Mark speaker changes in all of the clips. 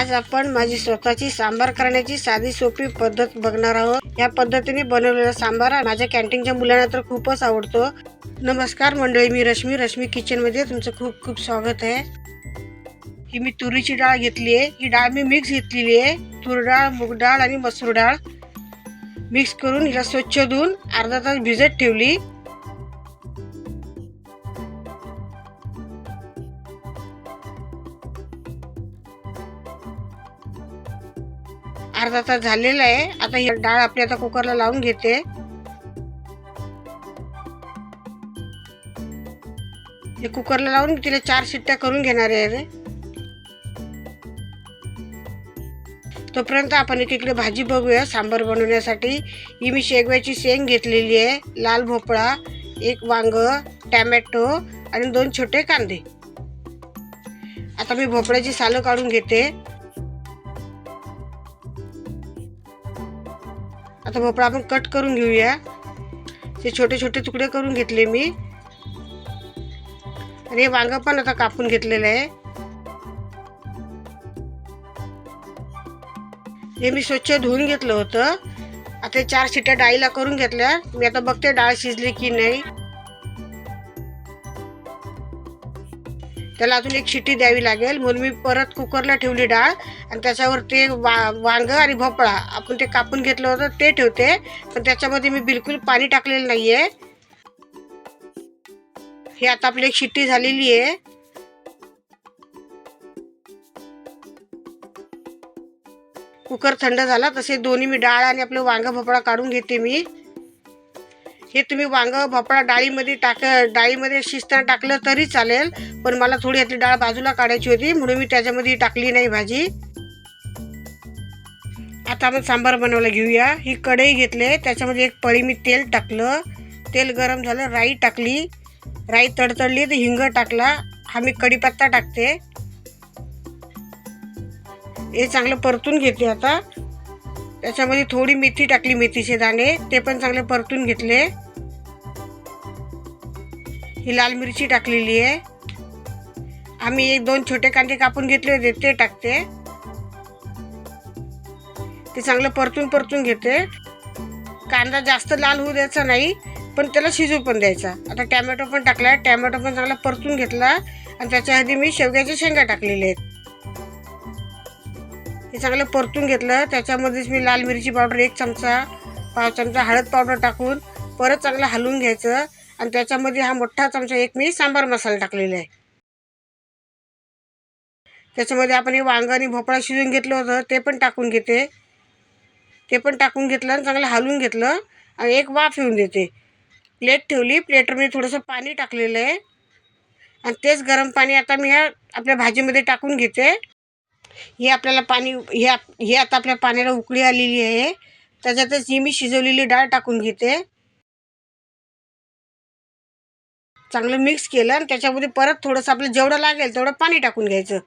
Speaker 1: आज आपण माझी स्वतःची सांबार करण्याची साधी सोपी पद्धत बघणार आहोत. या पद्धतीने बनवलेला सांबार माझ्या कॅन्टीनच्या मुलांना तर खूपच आवडतो. नमस्कार मंडळी मी रश्मी. रश्मी किचनमध्ये तुमचं खूप खूप स्वागत आहे. ही मी तुरीची डाळ घेतली आहे. ही डाळ मी मिक्स घेतलेली आहे. तूर डाळ मूग डाळ आणि मसूर डाळ. मिक्स करून हिला स्वच्छ धुवून अर्धा तास भिजत ठेवली. अर्धा तास झालेला आहे. आता ही डाळ आपली आता कुकरला लावून घेते. हे कुकरला लावून तिला चार शिट्ट्या करून घेणार आहे रे. तोपर्यंत आपण एकीकडे भाजी बघूया सांबार बनवण्यासाठी. ही मी शेगव्याची शेंग घेतलेली आहे. लाल भोपळा एक वांग टॅमॅटो आणि दोन छोटे कांदे. आता मी भोपळ्याची सालं काढून घेते. आता भोपळा आपण कट करून घेऊया. ते छोटे छोटे तुकडे करून घेतले मी. आणि हे वांग पण आता कापून घेतलेलं आहे. हे मी स्वच्छ धुवून घेतलं होतं. आता चार शिट्या डाळीला करून घेतल्या. मी आता बघते डाळ शिजली की नाही. त्याला अजून एक शिट्टी द्यावी लागेल. म्हणून मी परत कुकरला ठेवली डाळ आणि त्याच्यावर ते वा वांगं आणि भोपळा आपण ते कापून घेतलं होतं ते ठेवते. पण त्याच्यामध्ये मी बिलकुल पाणी टाकलेलं नाही आहे हे आता आपली एक शिट्टी झालेली आहे. कुकर थंड झाला तसे दोन्ही मी डाळ आणि आपलं वांगं भोपळा काढून घेते मी. हे तुम्ही वांगं भोपळा डाळीमध्ये टाक डाळीमध्ये शिजताना टाकलं तरी चालेल पण मला थोडी यातली डाळ बाजूला काढायची होती म्हणून मी त्याच्यामध्ये टाकली नाही भाजी. आता आपण सांबार बनवायला घेऊया. ही कढई घेतले त्याच्यामध्ये एक पळी मी तेल टाकलं. तेल गरम झालं राई टाकली. राई तडतडली तर हिंग टाकला. हा मी कढीपत्ता टाकते. हे चांगलं परतून घेते आता. त्याच्यामध्ये थोडी मेथी टाकली मेथीचे दाणे. ते पण चांगले परतून घेतले. ही लाल मिरची टाकलेली आहे. आम्ही एक दोन छोटे कांदे कापून घेतले होते ते टाकते. ते चांगलं परतून परतून घेते. कांदा जास्त लाल होऊ द्यायचा नाही पण त्याला शिजू पण द्यायचा. आता टॅमॅटो पण टाकला टॅमॅटो पण चांगला परतून घेतला आणि त्याच्या आधी मी शेवग्याच्या शेंगा टाकलेल्या आहेत. हे चांगलं परतून घेतलं त्याच्यामध्येच मी लाल मिरची पावडर एक चमचा पाव चमचा हळद पावडर टाकून परत चांगलं हलवून घ्यायचं. आणि त्याच्यामध्ये हा मोठा चमचा एक मी सांबार मसाला टाकलेला आहे. त्याच्यामध्ये आपण हे वांग आणि भोपळा शिजून घेतलं होतं ते पण टाकून घेते. ते पण टाकून घेतलं आणि चांगलं हलवून घेतलं आणि एक वाफ येऊन देते. प्लेट ठेवली प्लेटमध्ये थोडंसं पाणी टाकलेलं आहे. आणि तेच गरम पाणी आता मी ह्या आपल्या भाजीमध्ये टाकून घेते. हे आपल्याला पाणी हे हे आता आपल्या पाण्याला उकळी आलेली आहे. त्याच्यातच ही मी शिजवलेली डाळ टाकून घेते. चांगलं मिक्स केलं आणि त्याच्यामध्ये परत थोडंसं आपलं जेवढं लागेल तेवढं पाणी टाकून घ्यायचं.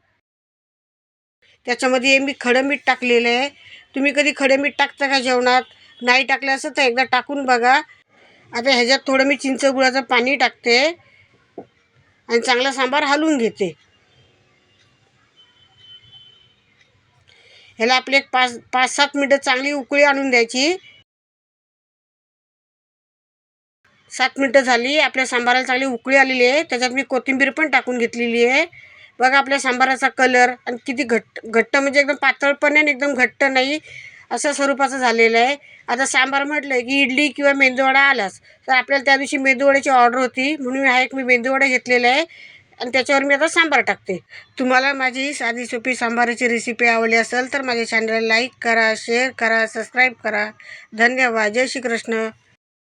Speaker 1: त्याच्यामध्ये मी खडं मीठ टाकलेलं आहे. तुम्ही कधी खडं मीठ टाकता का जेवणात? नाही टाकलं असं तर एकदा टाकून बघा. आता ह्याच्यात थोडं मी चिंच गुळाचं पाणी टाकते. आणि चांगला सांबार हलवून घेते. ह्याला आपले एक पाच पाच सात मिनटं चांगली उकळी आणून द्यायची. सात मिनटं झाली. आपल्या सांबाराला चांगली उकळी आलेली आहे. त्याच्यात मी कोथिंबीर पण टाकून घेतलेली आहे. बघा आपल्या सांबाराचा कलर आणि किती घट्ट घट्ट म्हणजे एकदम पातळ पण नाही आणि एकदम घट्ट नाही असं स्वरूपाचं झालेलं आहे. आता सांबार म्हटलं की इडली किंवा मेंदूवडा आलाच. तर आपल्याला त्या दिवशी मेंदूवड्याची ऑर्डर होती. म्हणून हा एक मी मेंदूवडा घेतलेला आहे. आणि त्याच्यावर मी आता सांबार टाकते. तुम्हाला माझी साधी सोपी सांबाराची रेसिपी आवडली असेल तर माझ्या चॅनलला लाईक करा शेअर करा सबस्क्राईब करा. धन्यवाद. जय श्रीकृष्ण.